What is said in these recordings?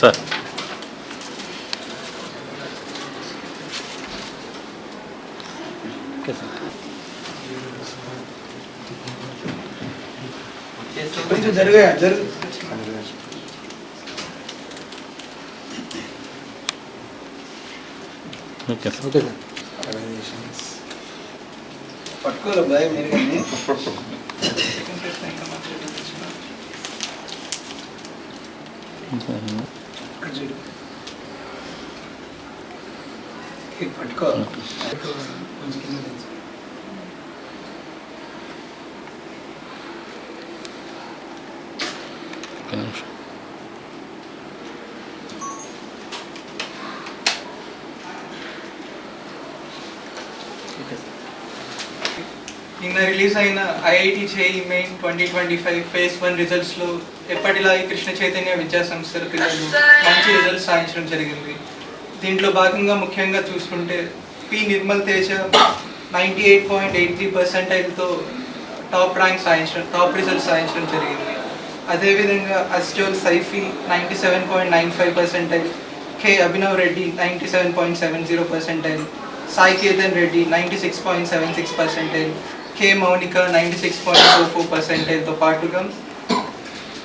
Sir. జరుగా జరుగు. Okay sir. Okay sir. పట్టుకోరు భయం మీరు కానీ? ఇక్కడ చూడు ఇది పట్టుకో కొంచెం కింద. ఒక్క నిమిషం. నిన్న రిలీజ్ అయిన IIT JEE main twenty twenty five phase one రిజల్ట్స్లో ఎప్పటిలా ఈ కృష్ణ చైతన్య విద్యా సంస్థల పిల్లలు మంచి రిజల్ట్స్ సాధించడం జరిగింది. దీంట్లో భాగంగా ముఖ్యంగా చూసుకుంటే P Nirmal Teja ninety eight point eight three పర్సెంటైల్తో top rank సాధించడం టాప్ రిజల్ట్స్ సాధించడం జరిగింది. అదేవిధంగా అస్టోల్ Saifi ninety seven point nine five percentile K Abhinav Reddy ninety seven point seven zero percentile Sai Ketan Reddy ninety six point seven six percentile K Mounika ninety six point four four పర్సెంటైల్తో పాటుగా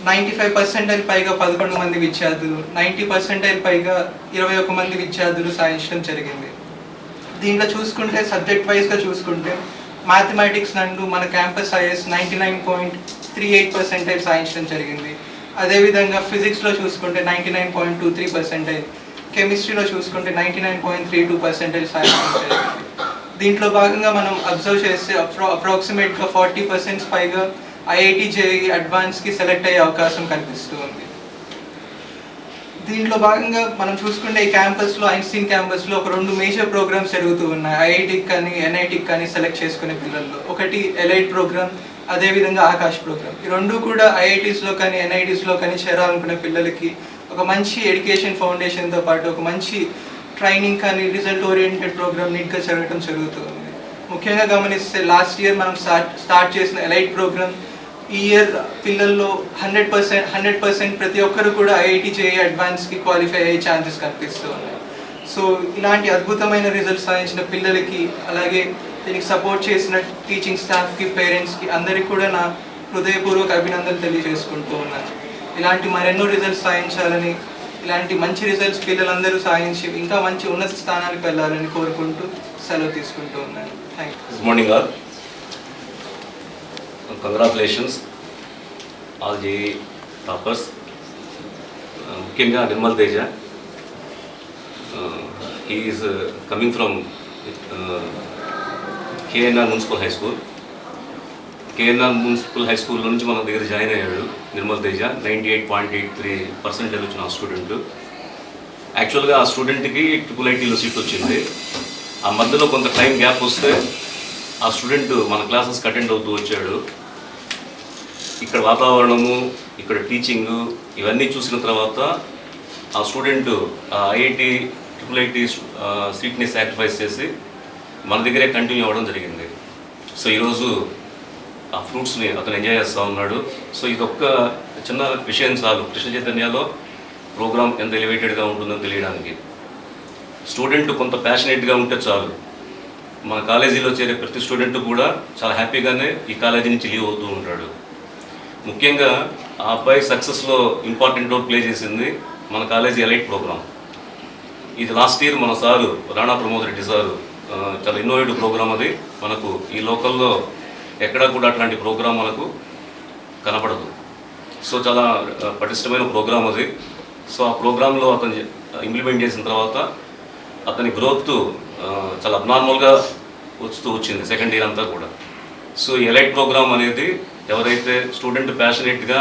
ninety five percentile పైగా పదకొండు మంది విద్యార్థులు ninety percentile పైగా ఇరవై ఒక మంది విద్యార్థులు సాధించడం జరిగింది. దీంట్లో చూసుకుంటే సబ్జెక్ట్ వైజ్గా చూసుకుంటే మ్యాథమెటిక్స్ నందు మన campus is ninety nine point three eight percentile సాధించడం జరిగింది. అదేవిధంగా ఫిజిక్స్లో చూసుకుంటే ninety nine point two three percentile కెమిస్ట్రీలో చూసుకుంటే ninety nine point three two percentile సాధించడం జరిగింది. దీంట్లో భాగంగా మనం అబ్జర్వ్ చేస్తే అప్రో అప్రాక్సిమేట్గా ఫార్టీ పర్సెంట్స్ పైగా ఐఐటి జేఈ అడ్వాన్స్కి సెలెక్ట్ అయ్యే అవకాశం కనిపిస్తూ ఉంది. దీంట్లో భాగంగా మనం చూసుకుంటే ఈ క్యాంపస్లో ఐన్స్టీన్ క్యాంపస్లో ఒక రెండు మేజర్ ప్రోగ్రామ్స్ జరుగుతూ ఉన్నాయి. ఐఐటికి కానీ ఎన్ఐటికి కానీ సెలెక్ట్ చేసుకునే పిల్లల్లో. ఒకటి ఎలైట్ ప్రోగ్రామ్ అదేవిధంగా ఆకాష్ ప్రోగ్రామ్. ఈ రెండు కూడా ఐఐటీస్లో కానీ ఎన్ఐటీస్లో కానీ చేరాలనుకునే పిల్లలకి ఒక మంచి ఎడ్యుకేషన్ ఫౌండేషన్తో పాటు ఒక మంచి ట్రైనింగ్ కానీ రిజల్ట్ ఓరియంటెడ్ ప్రోగ్రామ్ నీట్గా జరగడం జరుగుతుంది ముఖ్యంగా గమనిస్తే లాస్ట్ ఇయర్ మనం స్టార్ట్ స్టార్ట్ చేసిన ఎలైట్ ప్రోగ్రామ్ ఈ ఇయర్ పిల్లల్లో హండ్రెడ్ పర్సెంట్ హండ్రెడ్ పర్సెంట్ ప్రతి ఒక్కరు కూడా ఐఐటి జేఈ అడ్వాన్స్కి క్వాలిఫై అయ్యే ఛాన్సెస్ కనిపిస్తూ ఉన్నాయి. సో ఇలాంటి అద్భుతమైన రిజల్ట్స్ సాధించిన పిల్లలకి అలాగే దీనికి సపోర్ట్ చేసిన టీచింగ్ స్టాఫ్కి పేరెంట్స్కి అందరికీ కూడా నా హృదయపూర్వక అభినందనలు తెలియజేసుకుంటూ ఉన్నాను. ఇలాంటి మరెన్నో రిజల్ట్స్ సాధించాలని ఇలాంటి మంచి రిజల్ట్స్ పిల్లలందరూ సాధించి ఇంకా మంచి ఉన్నత స్థానానికి వెళ్ళాలని కోరుకుంటూ సెలవు తీసుకుంటూ ఉన్నాను. Thank you good morning all congratulations all JE toppers ముఖ్యంగా Nirmal Teja. He is coming from KNR municipal high school KNR municipal high school నుంచి మన దగ్గర జాయిన్ అయ్యాడు Nirmal Teja. Ninety eight point eight three percentage వచ్చిన ఆ student యాక్చువల్గా ఆ స్టూడెంట్కి ట్రిపుల్ ఐటీలో సీట్ వచ్చింది. ఆ మధ్యలో కొంత టైం గ్యాప్ వస్తే ఆ స్టూడెంట్ మన క్లాసెస్కి అటెండ్ అవుతూ వచ్చాడు. ఇక్కడ వాతావరణము ఇక్కడ టీచింగ్ ఇవన్నీ చూసిన తర్వాత ఆ స్టూడెంట్ ఐఐటి ట్రిపుల్ ఐటి సీట్ని సాక్రిఫైస్ చేసి మన దగ్గరే కంటిన్యూ అవ్వడం జరిగింది. సో ఈరోజు ఆ ఫ్రూట్స్ని అతను ఎంజాయ్ చేస్తూ ఉన్నాడు. సో ఇది ఒక్క చిన్న విషయం చాలు. కృష్ణ చైతన్యలో ప్రోగ్రామ్ ఎంత ఎలివేటెడ్గా ఉంటుందో తెలియడానికి. స్టూడెంట్ కొంత ప్యాషనేట్గా ఉంటే చాలు. మన కాలేజీలో చేరే ప్రతి స్టూడెంట్ కూడా చాలా హ్యాపీగానే ఈ కాలేజీ నుంచి లీవ్ అవుతూ ఉంటాడు. ముఖ్యంగా ఆ అబ్బాయి సక్సెస్లో ఇంపార్టెంట్ రోల్ ప్లే చేసింది మన కాలేజీ ఎలైట్ ప్రోగ్రామ్ ఇది లాస్ట్ ఇయర్ మన సారు రాణా ప్రమోద్ రెడ్డి సారు చాలా ఇన్నోవేటివ్ ప్రోగ్రామ్ అది. మనకు ఈ లోకల్లో ఎక్కడా కూడా అట్లాంటి ప్రోగ్రాం మనకు కనపడదు. సో చాలా పటిష్టమైన ప్రోగ్రామ్ అది. సో ఆ ప్రోగ్రాంలో అతను ఇంప్లిమెంట్ చేసిన తర్వాత అతని గ్రోత్ చాలా అబ్నార్మల్గా వస్తూ వచ్చింది సెకండ్ ఇయర్ అంతా కూడా. సో ఎలైట్ ప్రోగ్రామ్ అనేది ఎవరైతే స్టూడెంట్ ప్యాషనేట్గా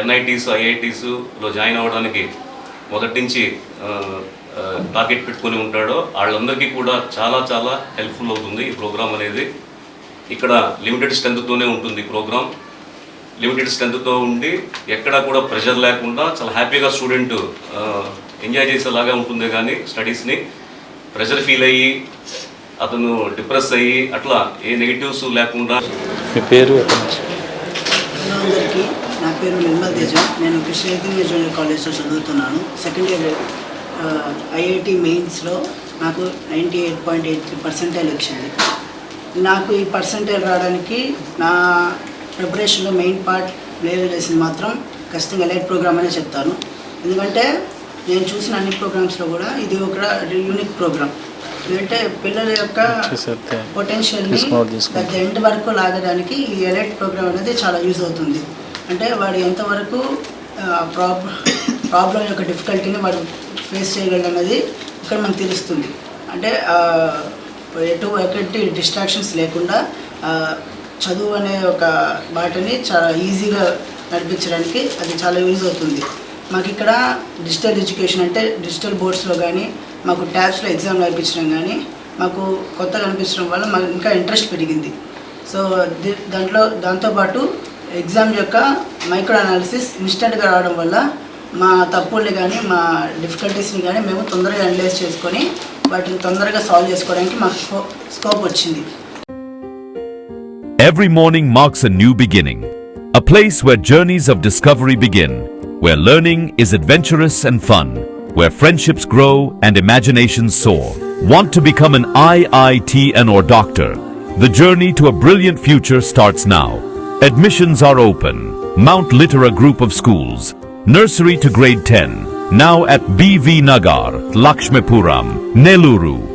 ఎన్ఐటీస్ ఐఐటీస్లో జాయిన్ అవ్వడానికి మొదటి నుంచి టార్గెట్ పెట్టుకొని ఉంటాడో వాళ్ళందరికీ కూడా చాలా చాలా హెల్ప్ఫుల్ అవుతుంది ఈ ప్రోగ్రామ్ అనేది. ఇక్కడ లిమిటెడ్ స్ట్రెంత్తోనే ఉంటుంది ప్రోగ్రామ్ లిమిటెడ్ స్ట్రెంత్తో ఉండి ఎక్కడా కూడా ప్రెషర్ లేకుండా చాలా హ్యాపీగా స్టూడెంట్ ఎంజాయ్ చేసేలాగా ఉంటుంది కానీ స్టడీస్ని. ప్రెషర్ ఫీల్ అయ్యి అతను డిప్రెస్ అయ్యి అట్లా ఏ నెగిటివ్స్ లేకుండా మీ పేరు ఎక్కడి నుంచి అందరికీ నా పేరు నిర్మల్ తేజ. నేను కృష్ణ జూనియర్ కాలేజ్లో చదువుతున్నాను. సెకండ్ ఇయర్ ఐఐటి మెయిన్స్లో నాకు ninety eight point eight three percentile వచ్చింది. నాకు ఈ పర్సెంటైల్ రావడానికి నా ప్రిపరేషన్లో మెయిన్ పార్ట్ ప్లే చేసింది మాత్రం ఖచ్చితంగా ఎలైట్ ప్రోగ్రామ్ అనే చెప్తాను. ఎందుకంటే నేను చూసిన అన్ని ప్రోగ్రామ్స్లో కూడా ఇది ఒక యూనిక్ ప్రోగ్రామ్. ఎందుకంటే పిల్లల యొక్క పొటెన్షియల్ని ఎండ్ వరకు లాగడానికి ఈ ఎలైట్ ప్రోగ్రామ్ అనేది చాలా యూజ్ అవుతుంది. అంటే వాడు ఎంతవరకు ప్రాబ్లం ప్రాబ్లం యొక్క డిఫికల్టీని వాడు ఫేస్ చేయగలడు అన్నది ఇక్కడ మనకు తెలుస్తుంది. అంటే ఎటు ఎటువంటి డిస్ట్రాక్షన్స్ లేకుండా చదువు అనే ఒక బాటని చాలా ఈజీగా నడిపించడానికి అది చాలా యూజ్ అవుతుంది. మాకు ఇక్కడ డిజిటల్ ఎడ్యుకేషన్ అంటే డిజిటల్ బోర్డ్స్లో కానీ మాకు ట్యాబ్స్లో ఎగ్జామ్ నడిపించడం కానీ మాకు కొత్తగా అనిపించడం వల్ల మాకు ఇంకా ఇంట్రెస్ట్ పెరిగింది. సో దాంట్లో దాంతోపాటు ఎగ్జామ్ యొక్క మైక్రో అనాలిసిస్ ఇన్స్టెంట్గా రావడం వల్ల మా తప్పుల్ని కానీ మా డిఫికల్టీస్ని కానీ మేము తొందరగా అనలైజ్ చేసుకొని వాటిని తొందరగా సాల్వ్ చేసుకోవడానికి మాకు స్కోప్ వచ్చింది Every morning marks a new beginning, a place where journeys of discovery begin, where learning is adventurous and fun, where friendships grow and imaginations soar. Want to become an IITN or doctor? The journey to a brilliant future starts now. Admissions are open. Mount Litera Group of Schools, nursery to grade 10, now at BV Nagar, Lakshmipuram, Neluru.